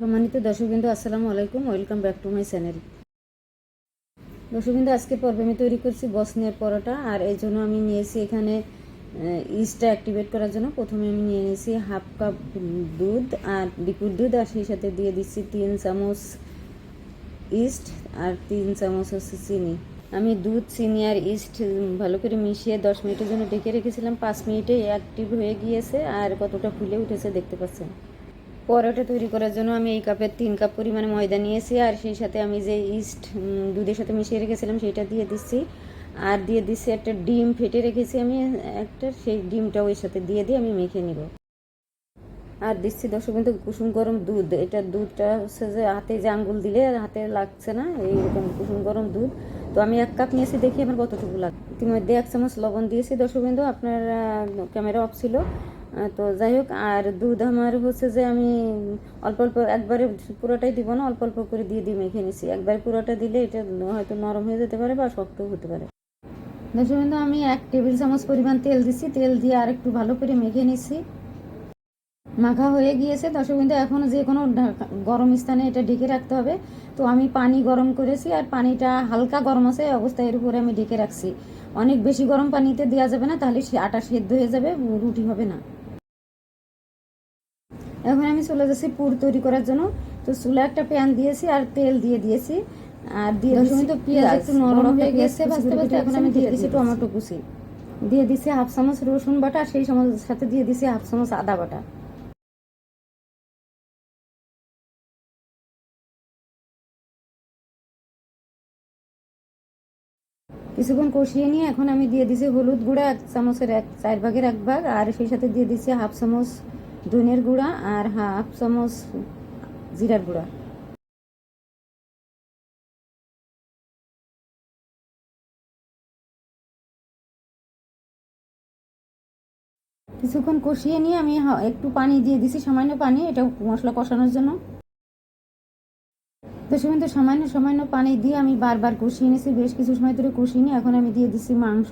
সম্মানিত দর্শকবৃন্দ, আসসালামু আলাইকুম। Welcome back to my channel দর্শকবৃন্দ আজকে পর্বে আমি তৈরি করছি বসনের পরোটা, আর এই জন্য আমি নিয়েছি এখানে ইস্টটা অ্যাক্টিভেট করার জন্য। প্রথমে আমি নিয়ে নিয়েছি হাফ কাপ দুধ আর লিকুইড দুধ, আর সেই সাথে দিয়ে দিচ্ছি তিন চামচ ইস্ট আর তিন চামচ হচ্ছে চিনি। আমি দুধ, চিনি আর ইস্ট ভালো করে মিশিয়ে দশ মিনিটের জন্য ডেকে রেখেছিলাম। পাঁচ মিনিটে অ্যাক্টিভ হয়ে গিয়েছে, আর কতটা ফুলে উঠেছে দেখতে পাচ্ছেন। পরোটা তৈরি করার জন্য আমি এই কাপের তিন কাপ পরিমাণে ময়দা নিয়েছি, আর সেই সাথে আমি যে ইস্ট দুধের সাথে মিশিয়ে রেখেছিলাম সেটা দিয়ে দিচ্ছি। আর দিয়ে দিচ্ছি একটা ডিম ফেটে রেখেছি আমি, একটা সেই ডিমটা ওই সাথে দিয়ে দিয়ে আমি মেখে নিব। আর দিচ্ছি দর্শক কিন্তু কুসুম গরম দুধ, এটা দুধটা হচ্ছে যে হাতে যে আঙ্গুল দিলে হাতে লাগছে না, এইরকম কুসুম গরম দুধ। তো আমি এক কাপ নিয়েছি দেখি আমার কতটুকু লাগে ইতিমধ্যে এক চামচ লবণ দিয়েছি দর্শক বিন্দু আপনার ক্যামেরা অফ ছিল। তো যাই হোক, আর দুধ আমার হচ্ছে যে আমি অল্প অল্প একবারে পুরোটাই দিব না, অল্প অল্প করে দিয়ে দিয়ে মেখে নিছি। একবার পুরোটা দিলে এটা হয়তো নরম হয়ে যেতে পারে বা শক্তও হতে পারে। দর্শক বিন্দু আমি এক টেবিল চামচ পরিমাণ তেল দিচ্ছি তেল দিয়ে আর একটু ভালো করে মেখে নিছি। মাখা হয়ে গিয়েছে। দর্শক বিন্দু এখন যে কোনো গরম স্থানে এটা ঢেকে রাখতে হবে। তো আমি পানি গরম করেছি আর পানিটা হালকা গরম আছে অবস্থায় এর উপরে আমি ঢেকে রাখছি। অনেক বেশি গরম পানিতে দেওয়া যাবে না, তাহলে সে আটা সেদ্ধ হয়ে যাবে, রুটি হবে না। এখন আমি চলে যাচ্ছি পুর তৈরি করার জন্য। তো চুলা একটা প্যান দিয়েছি আর তেল দিয়ে দিয়েছি। আর দিয়ে তো পেঁয়াজ। একটু নরম হয়ে গেছে ভাজতে ভাজতে এখন আমি দিয়ে দিচ্ছি টমেটো কুচি। দিয়ে দিচ্ছি হাফ চামচ রসুন বাটা সেই সাথে দিয়ে দিচ্ছি হাফ চামচ আদা বাটা। কিছুক্ষণ কষিয়ে নিয়ে এখন আমি দিয়ে দিছি হলুদ গুঁড়া এক চামচের এক চার ভাগের এক ভাগ। আর সেই সাথে দিয়ে দিচ্ছি হাফ চামচ ধনের গুঁড়া আর হাফ চামচ জিরার গুঁড়া। কিছুক্ষণ কষিয়ে নিয়ে আমি একটু পানি দিয়ে দিছি, সামান্য পানি, এটা মশলা কষানোর জন্য। তো সেখান তো সামান্য সামান্য পানি দিয়ে আমি বারবার কষিয়ে নিয়েছি, বেশ কিছু সময় ধরে কষিয়ে নিয়ে এখন আমি দিয়ে দিচ্ছি মাংস।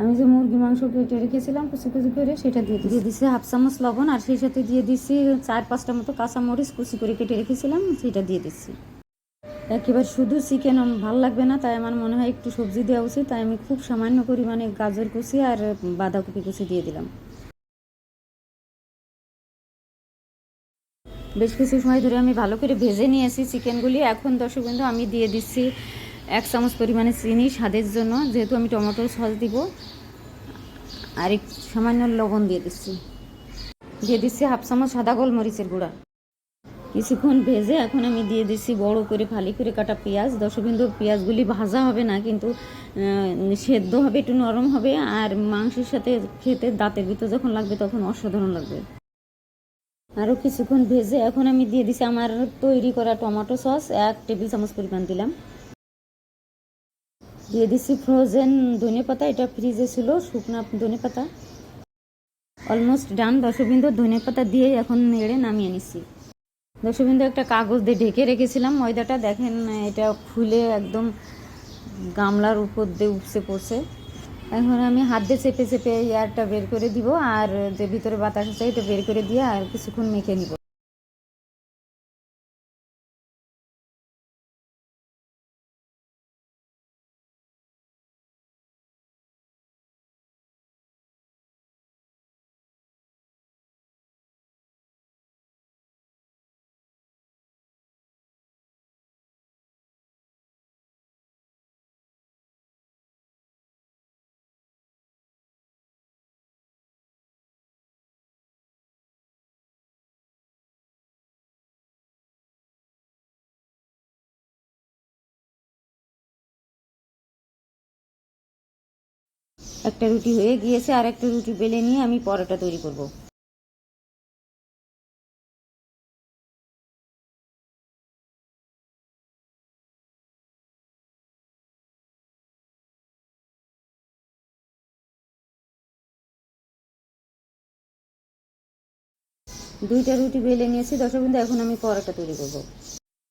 আমি যে মুরগি, মাংস কেটে রেখেছিলাম, কুচি কুচি করে সেটা দিয়ে দিয়ে দিচ্ছি হাফ চামচ লবণ আর সেই সাথে দিয়ে দিচ্ছি চার পাঁচটা মতো কাঁচা মরিচ কুচি করে কেটে রেখেছিলাম, সেটা দিয়ে দিচ্ছি একেবারে শুধু চিকেন ভালো লাগবে না, তাই আমার মনে হয় একটু সবজি দেওয়া উচিত, তাই আমি খুব সামান্য পরিমাণে গাজর কুচি আর বাঁধাকপি কুচি দিয়ে দিলাম। বেশ কিছু সময় ধরে আমি ভালো করে ভেজে নিয়েছি চিকেনগুলি, এখন দর্শক আমি দিয়ে দিচ্ছি এক চামচ পরিমাণে চিনি স্বাদের জন্য, যেহেতু আমি টমেটো সস দিব। আর এক সামান্য লবণ দিয়ে দিচ্ছি। দিয়ে দিচ্ছি হাফ চামচ সাদা গোলমরিচের গুঁড়া। কিছুক্ষণ ভেজে এখন আমি দিয়ে দিচ্ছি বড় করে ফালি করে কাটা পেঁয়াজ। দশবিন্দু পেঁয়াজগুলি ভাজা হবে না, কিন্তু সেদ্ধ হবে, একটু নরম হবে। আর মাংসের সাথে খেতে দাঁতের ভিতর যখন লাগবে তখন অসাধারণ লাগবে। আরও কিছুক্ষণ ভেজে এখন আমি দিয়ে দিছি আমার তৈরি করা টমেটো সস। এক টেবিল চামচ পরিমাণ দিলাম। দিয়ে দিছি ফ্রোজেন ধনে পাতা, এটা ফ্রিজে ছিল, শুকনা ধনে পাতা। অলমোস্ট ডান দশবিন্দু ধনে পাতা দিয়ে এখন নেড়ে নামিয়ে নিচ্ছি। দশবিন্দু একটা কাগজ দিয়ে ঢেকে রেখেছিলাম, ময়দাটা দেখেন, এটা ফুলে একদম গামলার উপর দিয়ে উপসে পড়ছে। এখন আমি হাত দিয়ে চেপে চেপে এয়ারটা বের করে দিব, আর যে ভিতরে বাতাস আছে, এটা বের করে দিয়ে আর কিছুক্ষণ মেখে নিব। একটা রুটি হয়ে গিয়েছে, আর একটা রুটি বেলে নিয়ে আমি পরোটা তৈরি করব। দুইটা রুটি বেলে নিয়েছি দর্শক বিন্দু এখন আমি পরোটা তৈরি করব।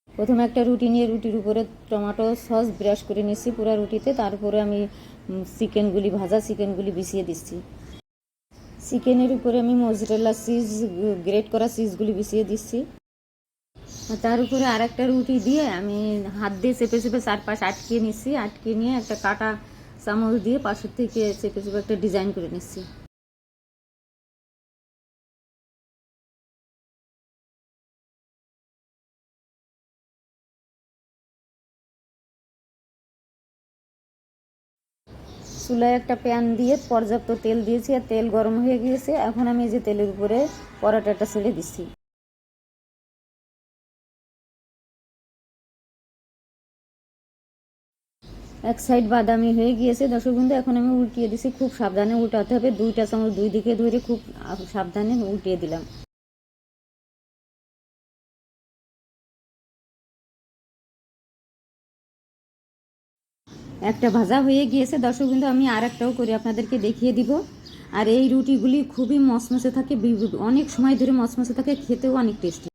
প্রথমে একটা রুটি নিয়ে রুটির উপরে টমেটো সস ব্রাশ করে নিয়েছি পুরো রুটিতে, তারপরে আমি চিকেনগুলি, ভাজা চিকেনগুলি বিছিয়ে দিচ্ছি। চিকেনের উপরে আমি মজরেলা চিজ গ্রেট করা চিজগুলি বিছিয়ে দিচ্ছি। তার উপরে আর একটা রুটি দিয়ে আমি হাত দিয়ে চেপে চেপে চারপাশ আটকিয়ে নিচ্ছি। আটকে নিয়ে একটা কাটা চামচ দিয়ে পাশের থেকে চেপে চেপে একটা ডিজাইন করে নিচ্ছি। চুলায় একটা প্যান দিয়ে পর্যাপ্ত তেল দিয়েছি আর তেল গরম হয়ে গিয়েছে। এখন আমি যে তেলের উপরে পরোটাটা ছেড়ে দিচ্ছি। এক সাইড বাদামি হয়ে গিয়েছে। দর্শক বন্ধু, এখন আমি উল্টিয়ে দিছি। খুব সাবধানে উল্টাতে হবে। দুইটা চামচ দুই দিকে ধরে খুব সাবধানে উল্টিয়ে দিলাম। একটা ভাজা হয়ে গিয়েছে। দর্শক কিন্তু আমি আর একটাও করে আপনাদেরকে দেখিয়ে দিব। আর এই রুটিগুলি খুবই মসমসে থাকে অনেক সময় ধরে মসমসে থাকে, খেতেও অনেক টেস্টি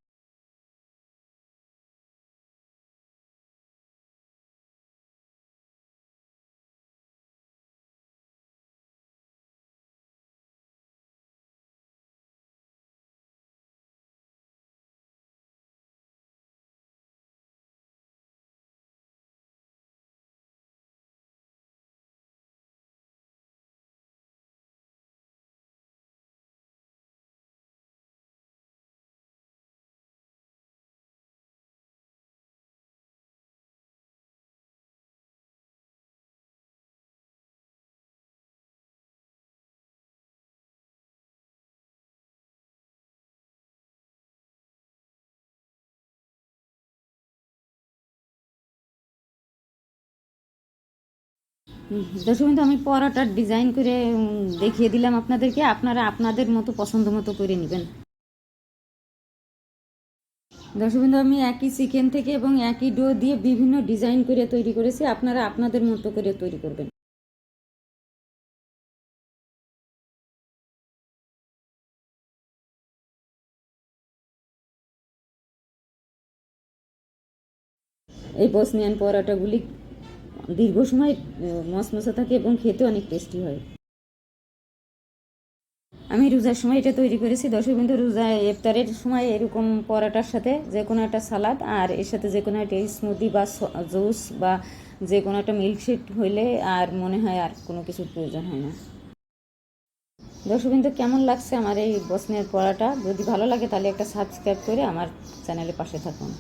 দর্শক বন্ধু, আমি পরোটার ডিজাইন করে দেখিয়ে দিলাম আপনাদেরকে। আপনারা আপনাদের মতো, পছন্দ মতো করে নেবেন। দর্শক বন্ধু, আমি একই চিকেন থেকে এবং একই ডো দিয়ে বিভিন্ন ডিজাইন করে তৈরি করেছি। আপনারা আপনাদের মতো করে তৈরি করবেন। এই বসনিয়ান পরোটাগুলি দীর্ঘ সময় মশমশা থাকে এবং খেতে অনেক টেস্টি হয়। আমি রোজার সময় এটা তৈরি করেছি। দর্শক বিন্দু রোজা ইফতারের সময় এরকম পরাটার সাথে যে কোনো একটা সালাদ আর এর সাথে যে কোনো একটা স্মুদি বা জুস বা যে কোনো একটা মিল্কশেক হইলে আর মনে হয় আর কোনো কিছুর প্রয়োজন হয় না। দর্শক বিন্দু কেমন লাগছে আমার এই বসনের পড়াটা যদি ভালো লাগে তাহলে একটা সাবস্ক্রাইব করে আমার চ্যানেলের পাশে থাকুন।